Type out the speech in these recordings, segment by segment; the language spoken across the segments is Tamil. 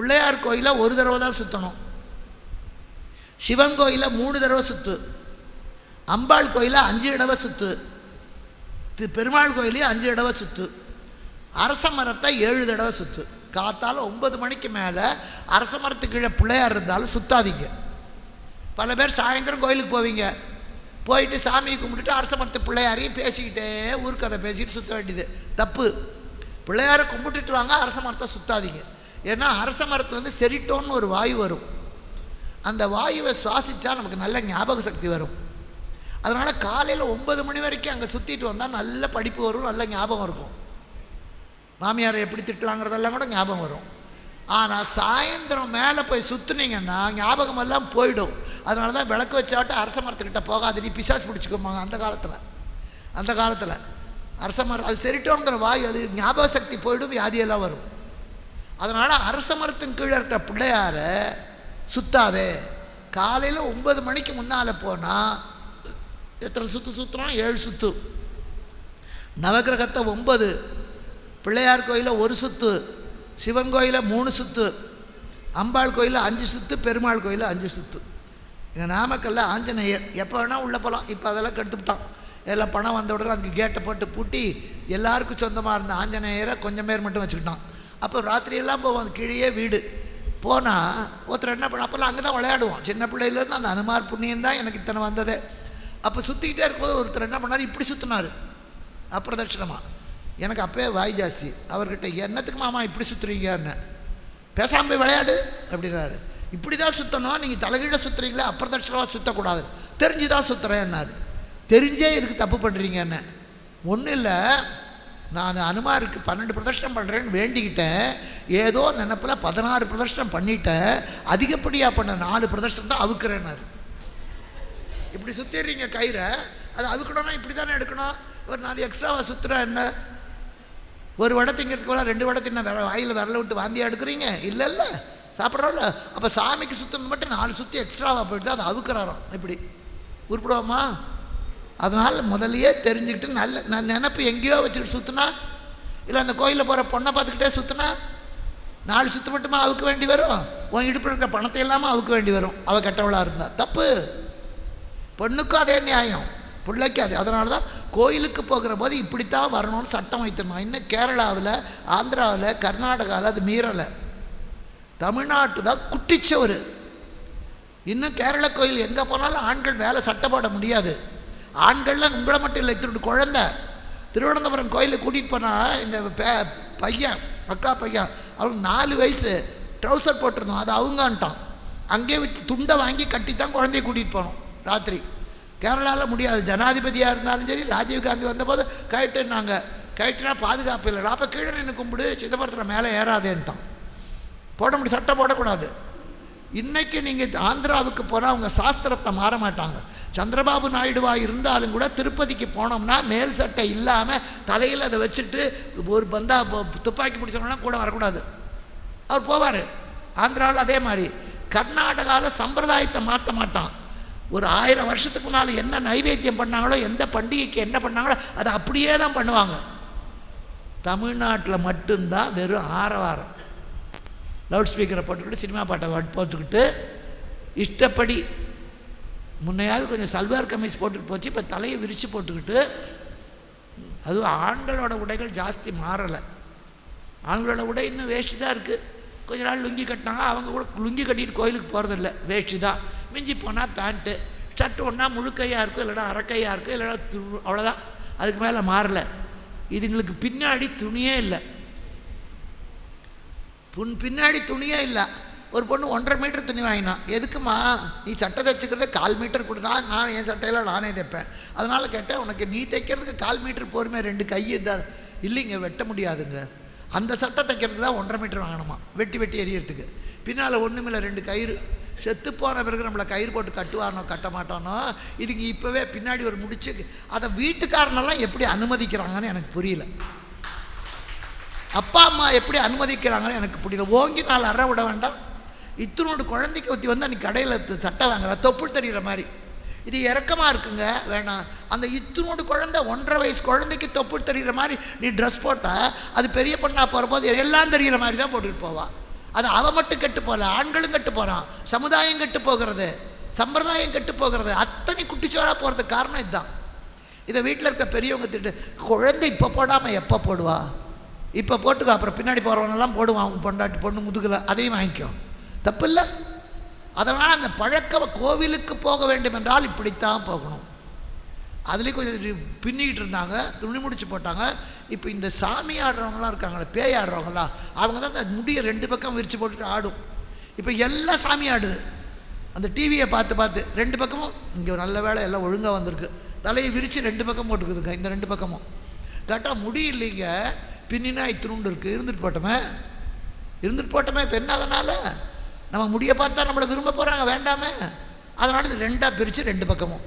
பிள்ளையார் கோயிலை ஒரு தடவை தான் சுற்றணும் சிவன் கோயிலை மூணு தடவை சுற்று அம்பாள் கோயிலை அஞ்சு தடவை சுற்று தி- பெருமாள் கோயிலையும் அஞ்சு தடவை சுற்று அரச மரத்தை ஏழு தடவை சுற்று காத்தால் ஒன்பது மணிக்கு மேலே அரச மரத்துக்கு கீழே பிள்ளையார் இருந்தாலும் சுத்தாதீங்க. பல பேர் சாயந்தரம் கோயிலுக்கு போவீங்க. போயிட்டு சாமியை கும்பிட்டுட்டு அரச மரத்து பிள்ளையாரையும் பேசிக்கிட்டே ஊர்க்கதை பேசிக்கிட்டு சுற்ற வேண்டியது. தப்பு. பிள்ளையாரை கும்பிட்டுட்டு வாங்க அரச மரத்தை சுத்தாதீங்க. ஏன்னா அரச மரத்துலேருந்து செரிட்டோன்னு ஒரு வாயு வரும். அந்த வாயுவை சுவாசித்தா நமக்கு நல்ல ஞாபக சக்தி வரும். அதனால் காலையில் ஒன்பது மணி வரைக்கும் அங்கே சுற்றிட்டு வந்தால் நல்ல படிப்பு வரும் நல்ல ஞாபகம் இருக்கும். மாமியாரை எப்படி திட்டலாங்கிறதெல்லாம் கூட ஞாபகம் வரும். ஆனால் சாயந்தரம் மேலே போய் சுற்றுனீங்கன்னா ஞாபகம் எல்லாம் போயிடும். அதனால தான் விளக்கு வச்சாட்ட அரச மரத்துக்கிட்ட போகாது நீ பிசாசு பிடிச்சிக்கோமாங்க அந்த காலத்தில். அந்த காலத்தில் அரச மரம் அது செரிட்டோங்கிற வாயு அது ஞாபக சக்தி போயிடும் வியாதியெல்லாம் வரும். அதனால் அரச மரத்தின் கீழே இருக்கிற பிள்ளையாரை சுத்தாதே. காலையில் ஒன்பது மணிக்கு முன்னால் போனால் எத்தனை சுற்று சுற்றுறோம் ஏழு சுற்று நவக்கிரகத்தை ஒன்பது. பிள்ளையார் கோயிலில் ஒரு சுத்து. சிவன் கோயிலில் மூணு சுத்து. அம்பாள் கோயிலில் அஞ்சு சுத்து பெருமாள் கோயிலில் அஞ்சு சுத்து. இங்கே நாமக்கல்ல ஆஞ்சநேயர். எப்போ வேணால் உள்ளே போகலாம் இப்போ அதெல்லாம் கெடுத்துவிட்டான் எல்லாம் பணம் வந்த உடனே அதுக்கு கேட்டை போட்டு பூட்டி எல்லாருக்கும் சொந்தமாக இருந்த ஆஞ்சநேயரை கொஞ்சம் பேர் மட்டும் வச்சுக்கிட்டான். அப்போ ராத்திரியெல்லாம் போவோம் அது கீழேயே வீடு. போனால் ஒருத்தர் என்ன பண்ண அப்போல்லாம் அங்கே தான் விளையாடுவோம். சின்ன பிள்ளையிலேருந்து அந்த அனுமார் புண்ணியம் தான் எனக்கு இத்தனை வந்தது. அப்போ சுற்றிக்கிட்டே இருக்கும்போது ஒருத்தர் என்ன பண்ணார் இப்படி சுற்றினார் அப்பிரதட்சிணமாக எனக்கு அப்பவே வாய் ஜாஸ்தி. அவர்கிட்ட என்னத்துக்கு மாமா இப்படி சுற்றுறீங்கன்னு பேசாம போய் விளையாடு அப்படின்னாரு. இப்படி தான் சுற்றணும் நீங்கள் தலைகீழ சுற்றுறீங்களா அப்பிரதட்சணமாக சுற்றக்கூடாது தெரிஞ்சு தான் சுற்றுறேன்னாரு தெரிஞ்சே இதுக்கு தப்பு பண்ணுறீங்கன்னு ஒன்றும் இல்லை. நான் அனுமாருக்கு பன்னெண்டு பிரதர்ஷனம் பண்ணுறேன்னு வேண்டிக்கிட்டேன். ஏதோ நினப்பில் பதினாறு பிரதர்ஷனம் பண்ணிட்டேன். அதிகப்படியாக பண்ண நாலு பிரதர்ஷனம் தான் அவுக்குறேன்னாரு. இப்படி சுற்றிடுறீங்க கயிறை. அது அவுக்கணும்னா இப்படி தானே எடுக்கணும். ஒரு நாலு எக்ஸ்ட்ராவாக சுற்றுறா என்ன? ஒரு வடை திங்கிறதுக்கு ரெண்டு வடை தின்ன விர வாயில் விரல விட்டு வாந்தியாக எடுக்கிறீங்க? இல்லை இல்லை சாப்பிட்றோம்ல. அப்போ சாமிக்கு சுற்றுறது மட்டும் நாலு சுற்றி எக்ஸ்ட்ராவாக போயிட்டு அது அவுக்குறாராம். இப்படி. உருப்பிடுவோமா? அதனால் முதலையே தெரிஞ்சுக்கிட்டு நல்ல நான் நினப்பு எங்கேயோ வச்சுக்கிட்டு சுற்றினா இல்லை அந்த கோயிலில் போகிற பொண்ணை பார்த்துக்கிட்டே சுற்றினா நாலு சுற்று மட்டுமா அவுக்க வேண்டி வரும்? உன் இடுப்பில் இருக்கிற பணத்தை இல்லாமல் அவுக்க வேண்டி வரும். அவள் கெட்டவளாக இருந்தா. தப்பு. பொண்ணுக்கும் அதே நியாயம். பிள்ளைக்கு அது. அதனால தான் கோயிலுக்கு போகிற போது இப்படித்தான் வரணும்னு சட்டம் வைத்திருந்தோம். இன்னும் கேரளாவில் ஆந்திராவில் கர்நாடகாவில் அது மீறலை. தமிழ்நாட்டு தான் குட்டிச்சவர் இன்னும் கேரள கோயில் எங்கே போனாலும் ஆண்கள் வேலை சட்டை போட முடியாது. ஆண்கள்லாம் உங்களை மட்டும் இல்லை இத்திரு குழந்தை. திருவனந்தபுரம் கோயிலுக்கு கூட்டிகிட்டு போனால் எங்கள் பே பையன் அக்கா பையன் அவனுக்கு நாலு வயசு ட்ரௌசர் போட்டிருந்தோம் அது அவங்கன்ட்டான். அங்கேயே வச்சு துண்டை வாங்கி கட்டி தான் குழந்தைய கூட்டிகிட்டு போனோம் ராத்திரி. கேரளாவில் முடியாது ஜனாதிபதியாக இருந்தாலும் சரி ராஜீவ்காந்தி வந்தபோது கழட்டுனாங்க கழட்டினா பாதுகாப்பு இல்லைடா அப்போ கீழே நின்று கும்பிடு சிதம்பரத்தில் மேலே ஏறாதேன்ட்டான். போட முடியும் சட்டை போடக்கூடாது. இன்னைக்கு நீங்கள் ஆந்திராவுக்கு போனால் அவங்க சாஸ்திரத்தை மாற மாட்டாங்க. சந்திரபாபு நாயுடுவா இருந்தாலும் கூட திருப்பதிக்கு போனோம்னா மேல் சட்டை இல்லாமல் தலையில் அதை வச்சுட்டு ஒரு பந்தா துப்பாக்கி பிடிச்சவங்களாம் கூட வரக்கூடாது. அவர் போவார். ஆந்திராவில் அதே மாதிரி. கர்நாடகாவில் சம்பிரதாயத்தை மாற்ற மாட்டான். ஒரு ஆயிரம் வருஷத்துக்கு முன்னால் என்ன நைவேத்தியம் பண்ணாங்களோ எந்த பண்டிகைக்கு என்ன பண்ணாங்களோ அதை அப்படியே தான் பண்ணுவாங்க. தமிழ்நாட்டில் மட்டும்தான் வெறும் ஆரவாரம். லவுட் ஸ்பீக்கரை போட்டுக்கிட்டு சினிமா பாட்டை பாட்டு போட்டுக்கிட்டு இஷ்டப்படி முன்னையாவது கொஞ்சம் சல்வார் கமீஸ் போட்டுட்டு போச்சு இப்போ தலையை விரித்து போட்டுக்கிட்டு அதுவும் ஆண்களோட உடைகள் ஜாஸ்தி மாறலை. ஆண்களோட உடை இன்னும் வேஷ்டி தான் இருக்குது கொஞ்ச நாள் லுங்கி கட்டினாங்க அவங்க கூட லுங்கி கட்டிட்டு கோயிலுக்கு போகிறதில்ல வேஷ்டி தான். மிஞ்சி போனால் பேண்ட்டு ஷர்ட் ஒன்றா முழுக்கையாக இருக்கும் இல்லைனா அரைக்கையாக இருக்கும் இல்லைனா து அவ்வளோதான் அதுக்கு மேலே மாறலை. இதுங்களுக்கு பின்னாடி துணியே இல்லை. புன் பின்னாடி துணியே இல்லை. ஒரு பொண்ணு ஒன்றரை மீட்டர் துணி வாங்கினான் எதுக்குமா நீ சட்டை தைச்சிக்கிறத கால் மீட்டர் கொடுனா நான் என் சட்டையெல்லாம் நானே தைப்பேன். அதனால் கேட்டேன் உனக்கு நீ தைக்கிறதுக்கு கால் மீட்டர் போருமே ரெண்டு கையை தான் இல்லைங்க வெட்ட முடியாதுங்க. அந்த சட்டை தைக்கிறதுக்கு தான் ஒன்றரை மீட்டர் வாங்கணுமா? வெட்டி வெட்டி எறியறதுக்கு. பின்னால் ஒன்றுமில்ல ரெண்டு கயிறு. செத்து போன பிறகு நம்மளை கயிறு போட்டு கட்டுவானோ கட்ட மாட்டானோ? இதுக்கு இப்போவே பின்னாடி ஒரு முடிச்சு அதை வீட்டுக்காரனெல்லாம் எப்படி அனுமதிக்கிறாங்கன்னு எனக்கு புரியல. அப்பா அம்மா எப்படி அனுமதிக்கிறாங்கன்னு எனக்கு பிடிக்கல ஓங்கி நாள் அற விட வேண்டாம். இத்தனோட குழந்தைக்கு ஊற்றி வந்து அன்றைக்கி கடையில் சட்டை வாங்குற தொப்புள் தெரிகிற மாதிரி. இது இறக்கமாக இருக்குங்க. வேணாம். அந்த இத்தனோடு குழந்தை ஒன்றரை வயசு குழந்தைக்கு தொப்புள் தெரிகிற மாதிரி நீ ட்ரெஸ் போட்டால் அது பெரிய பொண்ணாக போகிறபோது எல்லாம் தெரிகிற மாதிரி தான் போட்டுட்டு போவா. அது அவன் மட்டும் கெட்டு போகல ஆண்களும் கெட்டு போகிறான் சமுதாயம் கெட்டு போகிறது. சம்பிரதாயம் கெட்டு போகிறது. அத்தனை குட்டிச்சோராக போகிறதுக்கு காரணம் இதுதான். இதை வீட்டில் இருக்க பெரியவங்க திட்டு குழந்தை இப்போ போடாமல் எப்போ போடுவா? இப்போ போட்டுக்கோ அப்புறம் பின்னாடி போகிறவனெல்லாம் போடுவான் அவன் பொண்டாட்டி பொண்ணு முதுகில் அதையும் வாங்கிக்கோ. தப்பு இல்லை அதனால் அந்த பழக்க கோவிலுக்கு போக வேண்டும் என்றால் இப்படித்தான் போகணும். அதுலேயும் கொஞ்சம் பின்னிக்கிட்டு இருந்தாங்க துணி முடிச்சு போட்டாங்க. இப்போ இந்த சாமி ஆடுறவங்களாம் இருக்காங்களே பேய் ஆடுறவங்களா அவங்க தான் அந்த முடியை ரெண்டு பக்கம் விரித்து போட்டுட்டு ஆடும். இப்போ எல்லாம் சாமி ஆடுது. அந்த டிவியை பார்த்து பார்த்து ரெண்டு பக்கமும் இங்கே நல்ல வேலை எல்லாம் ஒழுங்காக வந்திருக்கு. தலையை விரித்து ரெண்டு பக்கம் போட்டுக்குதுங்க இந்த ரெண்டு பக்கமும். கேட்டால் முடி இல்லைங்க. பின்னினா இத்தினுண்டு இருக்குது இருந்துட்டு போட்டோமே. இருந்துட்டு போட்டோமே இப்போ என்ன அதனால்? நம்ம முடியை பார்த்தா நம்மளை விரும்ப போகிறாங்க வேண்டாமே. அதனால் இது ரெண்டாக பிரித்து ரெண்டு பக்கமும்.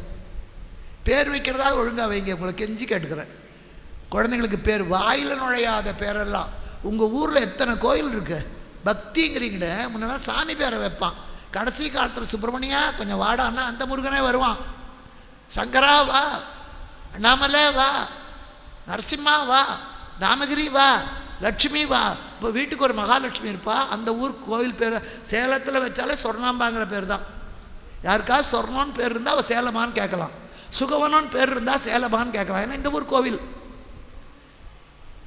பேர் வைக்கிறதா ஒழுங்காக வைங்க உங்களை கெஞ்சி கேட்டுக்கிறேன். குழந்தைங்களுக்கு பேர் வாயில் நுழையாத பேரெல்லாம். உங்கள் ஊரில் எத்தனை கோயில் இருக்குது பக்திங்கிறீங்கட முன்னெல்லாம் சாமி பேரை வைப்பான். கடைசி காலத்தில் சுப்பிரமணியா கொஞ்சம் வாடான்னா அந்த முருகனே வருவான். சங்கரா வா அண்ணாமலே வா நரசிம்மா வா. ராமகிரி வா லட்சுமி வா. இப்போ வீட்டுக்கு ஒரு மகாலட்சுமி இருப்பா அந்த ஊர் கோயில் பேர் சேலத்தில் வச்சாலே சொர்ணாம்பாங்கிற பேர் தான் யாருக்காவது சொர்ணோன்னு பேர் இருந்தால் அவள் சேலமான்னு கேட்கலாம். சுகவனோன்னு பேர் இருந்தால் சேலமான்னு கேட்கலாம். ஏன்னா இந்த ஊர் கோவில்.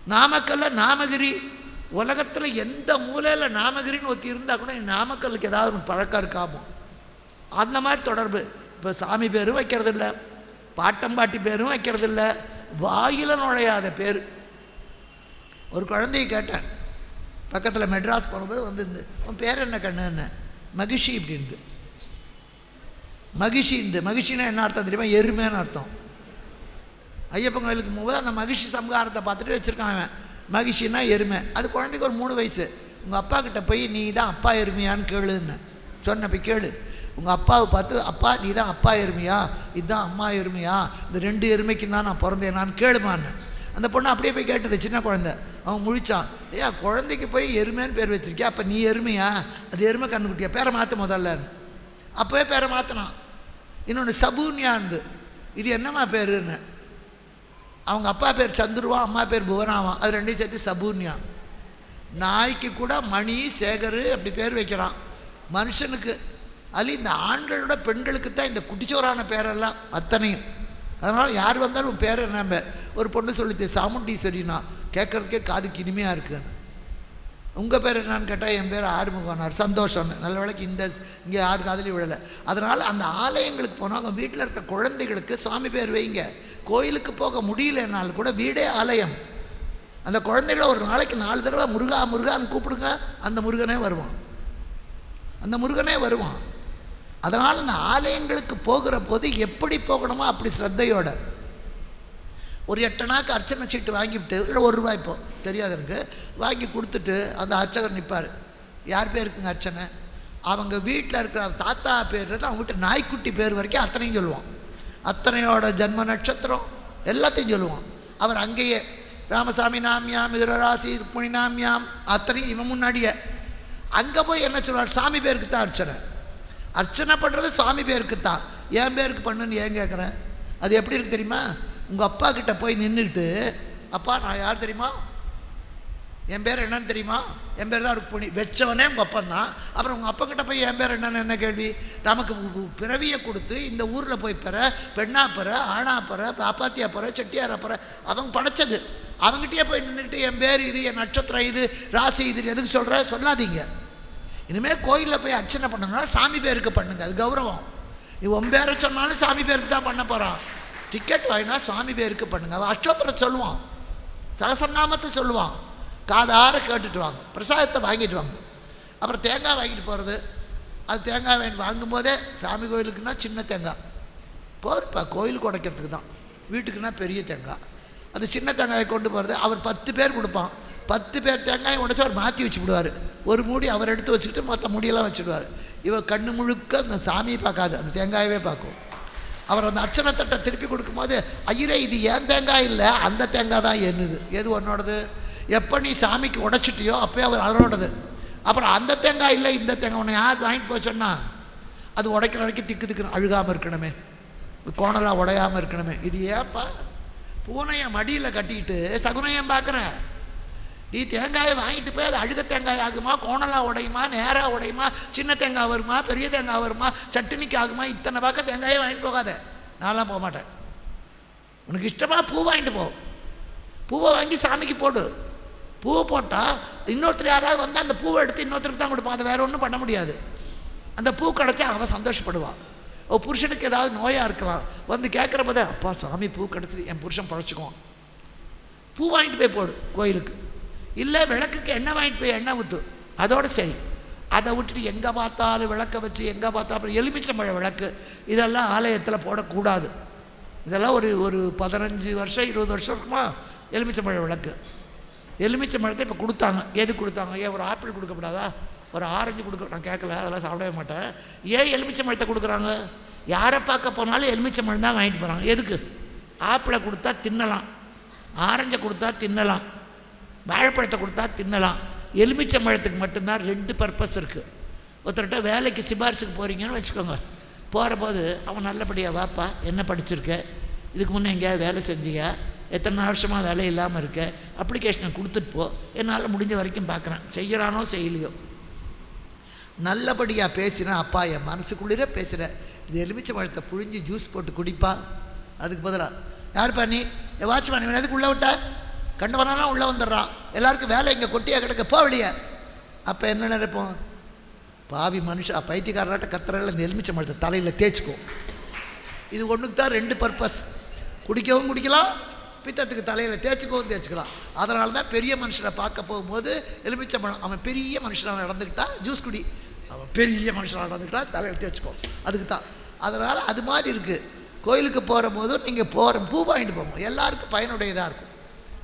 நாமக்கல்ல நாமகிரி. உலகத்தில் எந்த மூலையில் நாமகிரின்னு ஒருத்தி இருந்தால் கூட நாமக்கலுக்கு நாமக்கல்லுக்கு ஏதாவது ஒரு பழக்கம் இருக்காமோ அந்த மாதிரி தொடர்பு. இப்போ சாமி பேரும் வைக்கிறதில்ல. பாட்டம்பாட்டி பேரும் வைக்கிறதில்ல. வாயில நுழையாத பேர். ஒரு குழந்தைய கேட்டேன். பக்கத்தில் மெட்ராஸ் போகும்போது வந்துருந்து உன் பேர் என்ன கண்ணு? என்ன? மகிஷி இப்படின்து மகிழ்ச்சி இந்த மகிஷினா என்ன அர்த்தம் தெரியுமா? எருமைன்னு அர்த்தம். ஐயப்பன் கோயிலுக்கு போகும்போது அந்த மகிஷி சம்ஹாரத்தை பார்த்துட்டு வச்சுருக்கான் அவன் மகிஷின்னா எருமை. அது குழந்தைக்கு ஒரு மூணு வயசு. உங்கள் அப்பா கிட்ட போய் நீ தான் அப்பா எருமையான்னு கேளுன்னு சொன்ன போய் கேளு. உங்கள் அப்பாவை பார்த்து அப்பா நீ தான் அப்பா எருமையா? இதுதான் அம்மா எருமையா? இந்த ரெண்டு எருமைக்கு தான் நான் பிறந்தேனான்னு கேளுமான்னு அந்த பொண்ணு அப்படியே போய் கேட்டது சின்ன குழந்தை. அவன் முழிச்சான். ஏயா குழந்தைக்கு போய் எருமைன்னு பேர் வச்சிருக்கியா? அப்போ நீ எருமையா? அது எருமை கண்ணுக்குட்டியா? பேரை மாற்ற முதல்லன்னு அப்போவே பேரை மாற்றினான் இன்னொன்று சபூன்யான்து இது என்னம்மா பேருன்னு. அவங்க அப்பா பேர் சந்துருவா அம்மா பேர் புவனாவான் அது ரெண்டையும் சேர்த்து சபூர்ணியா. நாய்க்கு கூட மணி சேகர் அப்படி பேர் வைக்கிறான். மனுஷனுக்கு அது இந்த ஆண்களோட பெண்களுக்கு தான் இந்த குட்டிச்சோரான பேரெல்லாம் அத்தனையும். அதனால் யார் வந்தாலும் உன் பேர் என்ன ஒரு பொண்ணு சொல்லிச்சு சாமுண்டீஸ்வரினா. கேட்குறதுக்கே காதுக்கு இனிமையாக இருக்குன்னு உங்கள் பேர் என்னான்னு கேட்டால் என் பேர் ஆறுமுகனார். சந்தோஷம்னு. நல்ல விளக்கு இந்த இங்கே யார் காதலையும் விழலை. அதனால் அந்த ஆலயங்களுக்கு போனால் அவங்க வீட்டில் இருக்க குழந்தைகளுக்கு சுவாமி பேர் வைங்க. கோயிலுக்கு போக முடியலனாலும் கூட வீடே ஆலயம். அந்த குழந்தைகளை ஒரு நாளைக்கு நாலு தடவை முருகா முருகான்னு கூப்பிடுங்க அந்த முருகனே வருவான். அந்த முருகனே வருவான். அதனால் அந்த ஆலயங்களுக்கு போகிற போது எப்படி போகணுமோ அப்படி ஸ்ரத்தையோட. ஒரு எட்டனாக்கு அர்ச்சனை சீட்டு வாங்கிவிட்டு இல்லை ஒரு ரூபாய் இப்போ தெரியாது எனக்கு வாங்கி கொடுத்துட்டு அந்த அர்ச்சகர் நிற்பார் யார் பேருக்குங்க அர்ச்சனை? அவங்க வீட்டில் இருக்கிற தாத்தா பேர் அவங்க அவங்ககிட்ட நாய்க்குட்டி பேர் வரைக்கும் அத்தனையும் சொல்லுவான். அத்தனையோட ஜென்ம நட்சத்திரம் எல்லாத்தையும் சொல்லுவான். அவர் அங்கேயே ராமசாமி நாமியாம் மிதுரராசி ருக்மணி நாமியாம் அத்தனையும் இவன் முன்னாடியே. அங்கே போய் என்ன சொல்வார் சாமி பேருக்கு தான் அர்ச்சனை. அர்ச்சனை பண்ணுறது சுவாமி பேருக்கு தான். என் பேருக்கு பண்ணுன்னு ஏன் கேட்குறேன் அது எப்படி இருக்கு தெரியுமா? உங்கள் அப்பா கிட்ட போய் நின்றுக்கிட்டு அப்பா நான் யார் தெரியுமா? என் பேர் என்னன்னு தெரியுமா? என் பேர் தான் ருக்மணி வச்சவனே உங்கள் அப்பன் தான். அப்புறம் உங்கள் அப்பங்கிட்ட போய் என் பேர் என்னன்னு என்ன கேள்வி? நமக்கு பிறவியை கொடுத்து இந்த ஊரில் போய் பெற பெண்ணா பெற ஆணா பெற பாப்பாத்தியா பெற செட்டியாரா பெற அவங்க படைச்சது. அவங்ககிட்டயே போய் நின்றுட்டு என் பேர் இது என் நட்சத்திரம் இது ராசி இது எதுக்கு சொல்கிற சொல்லாதீங்க. இனிமேல் கோயிலில் போய் அர்ச்சனை பண்ணணும்னா சாமி பேருக்கு பண்ணுங்க அது கௌரவம். நீ உன் பேரை சொன்னாலும் சாமி பேருக்கு தான் பண்ண போகிறான் டிக்கெட் வாங்கினா சாமி பேருக்கு பண்ணுங்க. அவன் அஷ்டோத்திரம் சொல்லுவான். சகசநாமத்தை சொல்லுவான். காதார கேட்டுட்டு வாங்க. பிரசாதத்தை வாங்கிட்டு வாங்க. அப்புறம் தேங்காய் வாங்கிட்டு போகிறது அது தேங்காய் வாங்கி வாங்கும்போதே சாமி கோயிலுக்குன்னா சின்ன தேங்காய். போருப்பா கோயிலுக்கு உடைக்கிறதுக்கு தான். வீட்டுக்குன்னா பெரிய தேங்காய். அந்த சின்ன தேங்காயை கொண்டு போகிறது அவர் பத்து பேர் கொடுப்பான். பத்து பேர் தேங்காயை உடச்சி அவர் மாற்றி வச்சு விடுவார் ஒரு மூடி அவர் எடுத்து வச்சுக்கிட்டு மற்ற முடியெல்லாம் வச்சுடுவார் இவர் கண்ணு முழுக்க அந்த சாமியை பார்க்காது அந்த தேங்காயவே பார்க்கும். அவர் அந்த அர்ச்சனை தட்டை திருப்பி கொடுக்கும்போது ஐயரே இது ஏன் தேங்காய் இல்லை? அந்த தேங்காய் தான் என்னது? எது உன்னோடது? எப்போ நீ சாமிக்கு உடைச்சிட்டியோ அப்போயே அவர் அவரோடது. அப்புறம் அந்த தேங்காய் இல்லை இந்த தேங்காய். உன்னை யார் வாங்கிட்டு போச்சோன்னா அது உடைக்கிற வரைக்கும் திக்கு திக்குன்னு அழுகாமல் இருக்கணுமே. கோணலாக உடையாமல் இருக்கணுமே. இது ஏப்பா? பூனையை மடியில் கட்டிக்கிட்டு சகுனையம் பார்க்குறேன் நீ தேங்காயை வாங்கிட்டு போய் அது அழுக தேங்காய் ஆகுமா? கோணலாக உடையுமா? நேராக உடையுமா? சின்ன தேங்காய் வருமா? பெரிய தேங்காய் வருமா? சட்டினிக்கு ஆகுமா? இத்தனை பக்கம் தேங்காயை வாங்கிட்டு போகாத. நான்லாம் போக மாட்டேன். உனக்கு இஷ்டமாக பூ வாங்கிட்டு போ. பூவை வாங்கி சாமிக்கு போடு. பூவை போட்டால் இன்னொருத்தர் யாராவது வந்தால் அந்த பூவை எடுத்து இன்னொருத்தருக்கு தான் கொடுப்பான். அதை வேறு ஒன்றும் பண்ண முடியாது. அந்த பூ கிடச்சா அவன் சந்தோஷப்படுவான் ஓ புருஷனுக்கு ஏதாவது நோயாக இருக்கலாம். வந்து கேட்குற போதே அப்பா சாமி பூ கிடச்சிது. என் புருஷன் பழச்சிக்குவான். பூ வாங்கிட்டு போய் போடு கோயிலுக்கு. இல்லை விளக்குக்கு எண்ணெய் வாங்கிட்டு போய் எண்ணெய் ஊற்று அதோடு சரி. அதை விட்டுட்டு எங்கே பார்த்தாலும் விளக்க வச்சு எங்கே பார்த்தாலும் எலுமிச்சம்பழ விளக்கு. இதெல்லாம் ஆலயத்தில் போடக்கூடாது. இதெல்லாம் ஒரு ஒரு பதினஞ்சு வருஷம் இருபது வருஷம் இருக்குமா? எலுமிச்சம்பழ விளக்கு. எலுமிச்சம்பழத்தை இப்போ கொடுத்தாங்க. எது கொடுத்தாங்க? ஏன் ஒரு ஆப்பிள் கொடுக்கக்கூடாதா ஒரு ஆரஞ்சு கொடுக்க நான் கேட்கல அதெல்லாம் சாப்பிடவே மாட்டேன். ஏன் எலுமிச்சம்பழத்தை கொடுக்குறாங்க? யாரை பார்க்க போனாலும் எலுமிச்சம்பழம் தான் வாங்கிட்டு போகிறாங்க எதுக்கு? ஆப்பிளை கொடுத்தா தின்னலாம். ஆரஞ்சை கொடுத்தா தின்னலாம். வாழைப்பழத்தை கொடுத்தா தின்னலாம். எலுமிச்சம்பழத்துக்கு மட்டும்தான் ரெண்டு பர்பஸ் இருக்குது ஒருத்தர்கிட்ட வேலைக்கு சிபாரிசுக்கு போகிறீங்கன்னு வச்சுக்கோங்க. போகிற போது அவன் நல்லபடியாக வாப்பா என்ன படிச்சிருக்க? இதுக்கு முன்னே எங்கேயாவது வேலை செஞ்சியா? எத்தனை வருஷமாக வேலை இல்லாமல் இருக்க? அப்ளிகேஷனை கொடுத்துட்டு போ. என்னால் முடிஞ்ச வரைக்கும் பார்க்குறேன் செய்கிறானோ செய்யலையோ. நல்லபடியாக பேசினா அப்பா என் மனசுக்குள்ளே பேசுகிறேன் இது எலுமிச்சை பழத்தை புழிஞ்சு ஜூஸ் போட்டு குடிப்பா. அதுக்கு பதிலாக யார் பண்ணி என் வாட்ச்மேன் இவன் எதுக்கு உள்ளே விட்டா? கண்டு வராலாம் உள்ளே வந்துடுறான். எல்லாருக்கும் வேலை இங்கே கொட்டியாக கிடக்க போ வெளியே. அப்போ என்ன நினைப்போம்? பாவி மனுஷா பைத்தியக்காரராட்ட கத்துறல இந்த எலுமிச்சை பழத்தை தலையில் தேய்ச்சிக்கோ. இது ஒன்றுக்கு தான் ரெண்டு பர்பஸ் குடிக்கவும் குடிக்கலாம் பித்தத்துக்கு தலையில் தேய்ச்சிக்கவும் தேய்ச்சிக்கலாம். அதனால தான் பெரிய மனுஷனை பார்க்க போகும்போது எலுமிச்சம்பழம் அவன் பெரிய மனுஷனாக நடந்துக்கிட்டா ஜூஸ் குடி. அவன் பெரிய மனுஷனாக நடந்துக்கிட்டா தலையில் தேய்ச்சிக்கோ. அதுக்கு தான். அதனால் அது மாதிரி இருக்குது கோயிலுக்கு போகிற போதும் நீங்கள் போகிற பூ வாங்கிட்டு போகும் எல்லாருக்கும் பயனுடையதாக இருக்கும்.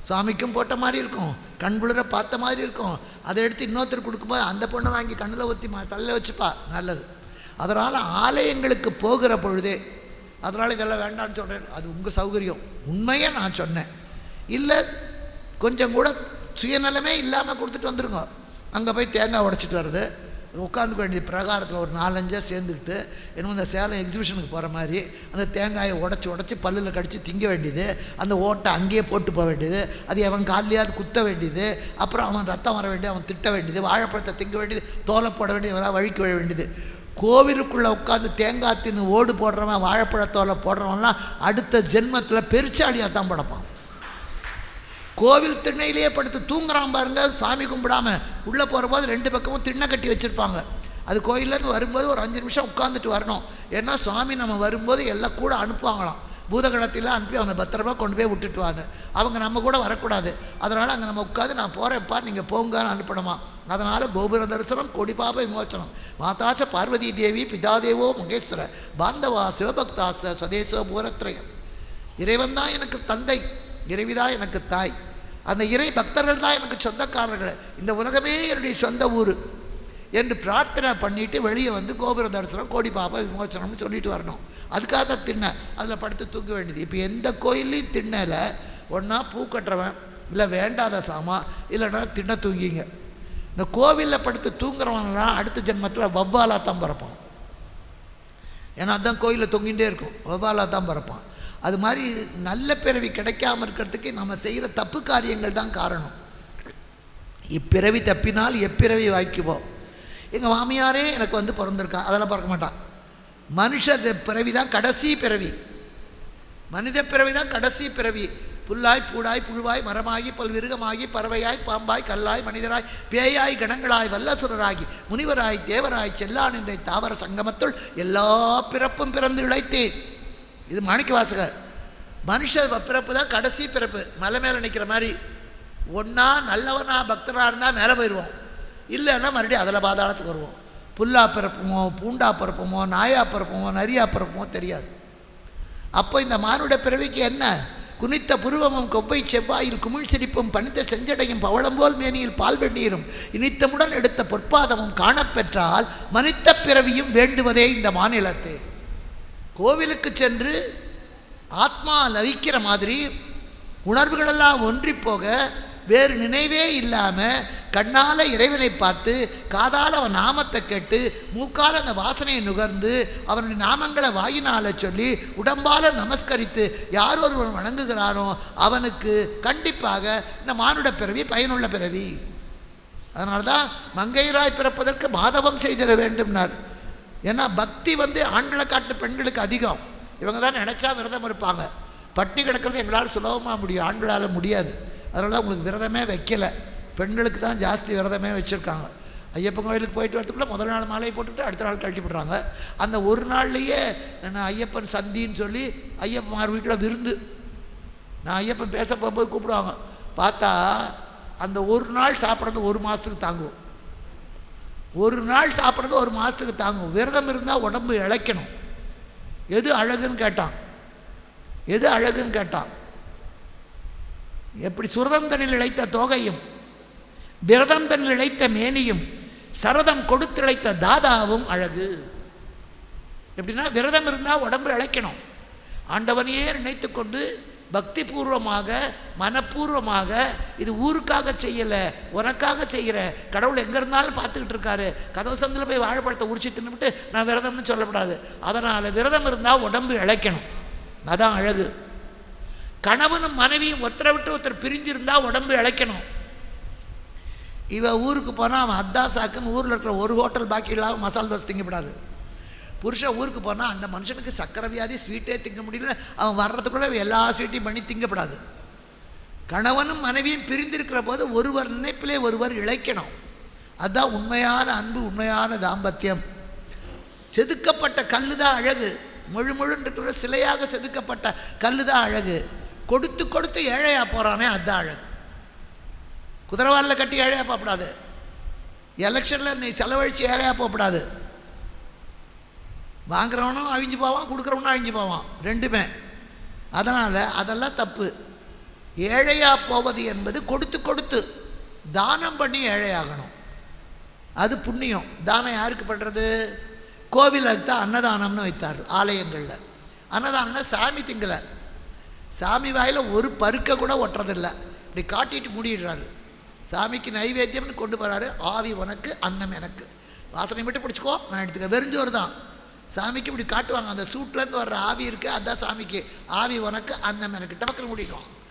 சாமிக்கும் போட்ட மாதிரி இருக்கும். கண் குளிர பார்த்த மாதிரி இருக்கும். அதை எடுத்து இன்னொருத்தர் கொடுக்கும்போது அந்த பொண்ணை வாங்கி கண்ணில் ஊற்றி மா தள்ள வச்சுப்பா. நல்லது. அதனால் ஆலயங்களுக்கு போகிற பொழுதே அதனால் இதெல்லாம் வேண்டாம்னு சொல்கிறேன் அது உங்கள் சௌகரியம். உண்மையை நான் சொன்னேன். இல்லை கொஞ்சம் கூட சுயநலமே இல்லாமல் கொடுத்துட்டு வந்துருங்க. அங்கே போய் தேங்காய் உடச்சிட்டு வருது. உட்காந்துக்க வேண்டியது பிரகாரத்தில் ஒரு நாலஞ்சாக சேர்ந்துக்கிட்டு என்னமோ இந்த சேலம் எக்ஸிபிஷனுக்கு போகிற மாதிரி அந்த தேங்காயை உடச்சி உடச்சி பல்லில் கடித்து திங்க வேண்டியது அந்த ஓட்டை அங்கேயே போட்டு போக வேண்டியது அது அவன் கால்லையாவது குத்த வேண்டியது அப்புறம் அவன் ரத்தம் வர வேண்டியது அவன் திட்ட வேண்டியது வாழைப்பழத்தை திங்க வேண்டியது தோலை போட வேண்டியது அவனா வழிக்க வேண்டியது. கோவிலுக்குள்ளே உட்காந்து தேங்காய் தின்னு ஓடு போடுறவன் வாழைப்பழத்தோலை போடுறவன்லாம் அடுத்த ஜென்மத்தில் பெருச்சாளியாக தான் படப்பான். கோவில் திண்ணையிலேயே படுத்து தூங்குறான் பாருங்க சாமி கும்பிடாம. உள்ளே போகிறபோது ரெண்டு பக்கமும் திண்ணை கட்டி வச்சுருப்பாங்க. அது கோயிலேருந்து வரும்போது ஒரு அஞ்சு நிமிஷம் உட்காந்துட்டு வரணும். ஏன்னா சுவாமி நம்ம வரும்போது எல்லாம் கூட அனுப்புவாங்களாம். பூதகணத்தில் அனுப்பி அவனை பத்திரமா கொண்டு போய் விட்டுட்டு வாங்க அவங்க நம்ம கூட வரக்கூடாது. அதனால் அங்கே நம்ம உட்காந்து நான் போகிறேன்ப்பா நீங்கள் போங்கன்னு அனுப்பணுமா? அதனால் கோபுர தரிசனம் கொடிபாப விமோச்சனம். மாதாச்ச பார்வதி தேவி பிதாதேவோ முகேஸ்வர பாந்தவா சிவபக்தாச ஸ்வதேசோ பூரத்ரயம். இறைவன் தான் எனக்கு தந்தை. இறைவிதான் எனக்கு தாய். அந்த இறை பக்தர்கள் தான் எனக்கு சொந்தக்காரர்கள். இந்த உலகமே என்னுடைய சொந்த ஊர். என்று பிரார்த்தனை பண்ணிட்டு வெளியே வந்து கோபுர தரிசனம் கோடி பாபா விமோச்சனம்னு சொல்லிட்டு வரணும். அதுக்காக தான் திண்ணை. அதில் படுத்து தூங்க வேண்டியது. இப்போ எந்த கோயிலையும் திண்ணையில் ஒன்றா பூ கட்டுறவன் இல்லை வேண்டாத சாமா இல்லைன்னா திண்ணை தூங்கிங்க. இந்த கோவிலில் படுத்து தூங்குறவன்லாம் அடுத்த ஜென்மத்தில் வவ்வாலா தான் பிறப்பான். ஏன்னா அதுதான் கோயிலில் தொங்கிகிட்டே இருக்கும். வவ்வாலா தான் பிறப்பான். அது மாதிரி நல்ல பிறவி கிடைக்காம இருக்கிறதுக்கு நம்ம செய்கிற தப்பு காரியங்கள் தான் காரணம். இப்பிறவி தப்பினால் எப்பிறவி வாய்க்குவோம் எங்கள் மாமியாரே எனக்கு வந்து பிறந்திருக்கா அதெல்லாம் பிறக்க மாட்டான் மனுஷ பிறவி தான் கடைசி பிறவி. மனித பிறவி தான் கடைசி பிறவி. புல்லாய் பூடாய் புழுவாய் மரமாகி பல்விருகமாகி பறவையாய் பாம்பாய் கல்லாய் மனிதராய் பேயாய் கணங்களாய் வல்லசுரராகி முனிவராய் தேவராய் செல்லான் என்ற தாவர சங்கமத்துள் எல்லா பிறப்பும் பிறந்து இழைத்தேன். இது மாணிக்க வாசகர் மனுஷ பிறப்பு தான் கடைசி பிறப்பு. மலை மேலே நிற்கிற மாதிரி. ஒன்றா நல்லவனா பக்தராக இருந்தால் மேலே போயிடுவோம் இல்லைன்னா மறுபடியும் அதில் பாதாளத்துக்கு வருவோம். புல்லா பிறப்புமோ பூண்டா பிறப்புமோ நாயா பிறப்புமோ நரியா பிறப்புமோ தெரியாது. அப்போ இந்த மானுட பிறவிக்கு என்ன? குனித்த புருவமும் கொப்பை செவ்வாயில் குமிழ் சிரிப்பும் பனித்த செஞ்சடையும் பவளம்போல் மேனியில் பால் வெண்ணீரும் இனித்தமுடன் எடுத்த பொற்பாதமும் காணப்பெற்றால் மனித்த பிறவியும் வேண்டுவதே இந்த மாநிலத்தை. கோவிலுக்கு சென்று ஆத்மா லவிக்கிற மாதிரி உணர்வுகளெல்லாம் ஒன்றி போக வேறு நினைவே இல்லாமல் கண்ணால் இறைவனை பார்த்து காதால் அவன் நாமத்தை கேட்டு மூக்கால் அந்த வாசனையை நுகர்ந்து அவனுடைய நாமங்களை வாயினால் சொல்லி உடம்பால் நமஸ்கரித்து யார் ஒருவன் வணங்குகிறானோ அவனுக்கு கண்டிப்பாக இந்த மானுட பிறவி பயனுள்ள பிறவி. அதனால்தான் மங்கையராய் பிறப்பதற்கு மாதவம் செய்திட வேண்டும்னார். ஏன்னா பக்தி வந்து ஆண்களை காட்டு பெண்களுக்கு அதிகம். இவங்க தான் நினச்சா விரதம் இருப்பாங்க. பட்டி கிடக்கிறது எங்களால் சுலபமாக முடியும். ஆண்களால் முடியாது. அதனால தான் உங்களுக்கு விரதமே வைக்கலை. பெண்களுக்கு தான் ஜாஸ்தி விரதமே வச்சுருக்காங்க. ஐயப்பன் கோயிலுக்கு போயிட்டு வரதுக்குள்ளே முதல் நாள் மாலையை போட்டுட்டு அடுத்த நாள் கழட்டி விடுறாங்க அந்த ஒரு நாள்லேயே நான் ஐயப்பன் சந்தின்னு சொல்லி ஐயப்பன்மார் வீட்டில் விருந்து. நான் ஐயப்பன் பேச போகும்போது கூப்பிடுவாங்க. பார்த்தா அந்த ஒரு நாள் சாப்பிட்றது ஒரு மாதத்துக்கு தாங்கும். ஒரு நாள் சாப்பிட்றது ஒரு மாதத்துக்கு தாங்கும். விரதம் இருந்தால் உடம்பு இழைக்கணும். எது அழகுன்னு கேட்டான். எது அழகுன்னு கேட்டான். எப்படி சுரதந்தனில் இழைத்த தோகையும் விரதந்தனில் இழைத்த மேனியும் சரதம் கொடுத்திழைத்த தாதாவும் அழகு. எப்படின்னா விரதம் இருந்தால் உடம்பு இழைக்கணும். ஆண்டவனையே நினைத்து கொண்டு பக்தி பூர்வமாக மனப்பூர்வமாக இது ஊருக்காக செய்யலை உனக்காக செய்கிற கடவுள் எங்கே இருந்தாலும் பார்த்துக்கிட்டு இருக்காரு. கதவு சந்தில் போய் வாழைப்பழத்தை உரிச்சு தின்னுவிட்டு நான் விரதம்னு சொல்லக்கூடாது அதனால் விரதம் இருந்தால் உடம்பு இழைக்கணும். அதான் அழகு. கணவனும் மனைவியும் ஒருத்தரை விட்டு ஒருத்தர் பிரிஞ்சிருந்தா உடம்பு இழைக்கணும். இவன் ஊருக்கு போனால் அவன் அத்தா சாக்குன்னு ஊரில் இருக்கிற ஒரு ஹோட்டல் பாக்கி இல்லாமல் மசால் தோசை திங்கப்படாது. புருஷன் ஊருக்கு போனால் அந்த மனுஷனுக்கு சக்கரை வியாதி ஸ்வீட்டே திங்க முடியல. அவன் வர்றதுக்குள்ளே எல்லா ஸ்வீட்டையும் பண்ணி திங்கப்படாது. கணவனும் மனைவியும் பிரிந்திருக்கிற போது ஒருவர் நினைப்பிலே ஒருவர் இழைக்கணும். அதுதான் உண்மையான அன்பு உண்மையான தாம்பத்தியம். செதுக்கப்பட்ட கல் தான் அழகு. முழு முழுன்ற சிலையாக செதுக்கப்பட்ட கல் தான் அழகு. கொடுத்து கொடுத்து ஏழையாக போகிறானே அதுதான் அழகு. குதிரவாலில் கட்டி ஏழையாக போகக்கூடாது எலெக்ஷனில் நீ செலவழித்து ஏழையாக போகக்கூடாது வாங்குறவனும் அழிஞ்சு போவான் கொடுக்குறவனும் அழிஞ்சு போவான். ரெண்டுமே. அதனால் அதெல்லாம் தப்பு. ஏழையாக போவது என்பது கொடுத்து கொடுத்து தானம் பண்ணி ஏழையாகணும். அது புண்ணியம். தானம் யாருக்கு பண்ணுறது கோவிலுக்கு தான் அன்னதானம்னு வைத்தார் ஆலயங்களில். அன்னதானம்னா சாமி திங்கலை. சாமி வாயில் ஒரு பருக்க கூட ஒட்டுறதில்லை. இப்படி காட்டிட்டு மூடிடுறாரு. சாமிக்கு நைவேத்தியம்னு கொண்டு போகிறாரு ஆவி உனக்கு அன்னம் எனக்கு. வாசனை மட்டும் பிடிச்சிக்கோ. நான் எடுத்துக்க. வெறிஞ்சோர் தான். சாமிக்கு இப்படி காட்டுவாங்க. அந்த சூட்லேருந்து வர்ற ஆவி இருக்குது அதுதான் சாமிக்கு. ஆவி உனக்கு அன்னம் எனக்கு. டபக்குன்னு முடிக்கும்